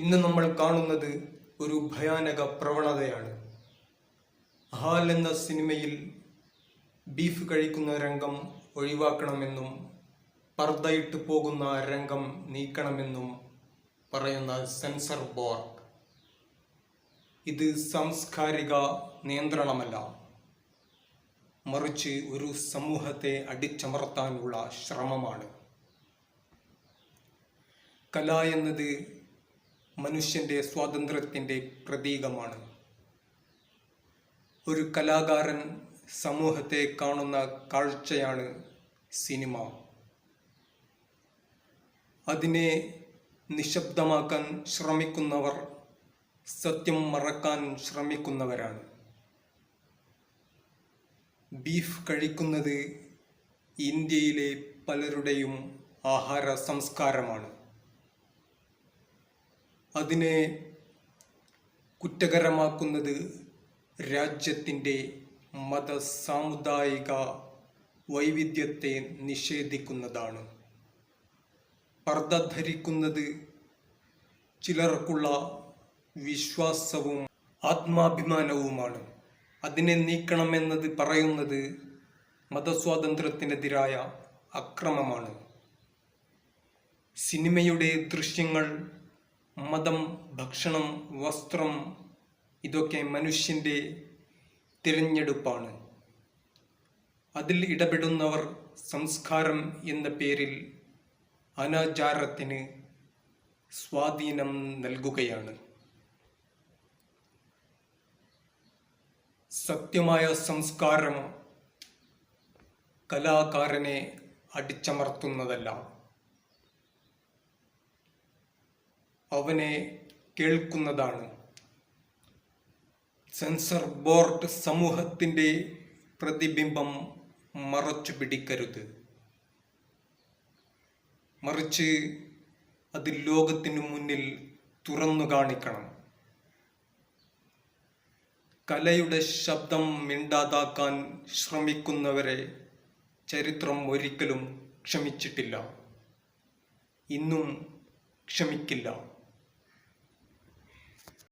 ഇന്ന് നമ്മൾ കാണുന്നത് ഒരു ഭയാനക പ്രവണതയാണ്. ഹാൽ എന്ന സിനിമയിൽ ബീഫ് കഴിക്കുന്ന രംഗം ഒഴിവാക്കണമെന്നും പർദ്ദയിട്ട് പോകുന്ന രംഗം നീക്കണമെന്നും പറയുന്ന സെൻസർ ബോർഡ്. ഇത് സാംസ്കാരിക നിയന്ത്രണമല്ല. മറിച്ച് ഒരു സമൂഹത്തെ അടിച്ചമർത്താനുള്ള ശ്രമമാണ്. കല എന്നത് മനുഷ്യന്റെ സ്വാതന്ത്ര്യത്തിന്റെ പ്രതീകമാണ്. ഒരു കലാകാരൻ സമൂഹത്തെ കാണുന്ന കാഴ്ചയാണ് സിനിമ. അതിനെ നിശബ്ദമാക്കാൻ ശ്രമിക്കുന്നവർ സത്യം മറക്കാൻ ശ്രമിക്കുന്നവരാണ്. ബീഫ് കഴിക്കുന്നത് ഇന്ത്യയിലെ പലരുടെയും ആഹാര സംസ്കാരമാണ്. അതിനെ കുറ്റകരമാക്കുന്നത് രാജ്യത്തിന്റെ മത സാമുദായിക വൈവിധ്യത്തെ നിഷേധിക്കുന്നതാണ്. പർദ്ദ ധരിക്കുന്നത് ചിലർക്കുള്ള വിശ്വാസവും ആത്മാഭിമാനവുമാണ്. അതിനെ നീക്കണമെന്നത് പറയുന്നത് മതസ്വാതന്ത്ര്യത്തിനെതിരായ അക്രമമാണ്. സിനിമയുടെ ദൃശ്യങ്ങൾ മതം ഭക്ഷണം വസ്ത്രം ഇതൊക്കെ മനുഷ്യന്റെ തിരഞ്ഞെടുപ്പാണ്. അതിൽ ഇടപെടുന്നവർ സംസ്കാരം എന്ന പേരിൽ അനാചാരത്തിന് സ്വാധീനം നൽകുകയാണ്. സത്യമായ സംസ്കാരം കലാകാരനെ അടിച്ചമർത്തുന്നതല്ല. അവനെ കേൾക്കുന്നതാണ്. സെൻസർ ബോർഡ് സമൂഹത്തിന്റെ പ്രതിബിംബം മറച്ചു പിടിക്കരുത്. മറിച്ച് അത് ലോകത്തിനു മുന്നിൽ തുറന്നു കാണിക്കണം. കലയുടെ ശബ്ദം മിണ്ടാതാക്കാൻ ശ്രമിക്കുന്നവരെ ചരിത്രം ഒരിക്കലും ക്ഷമിച്ചിട്ടില്ല. ഇന്നും ക്ഷമിക്കില്ല.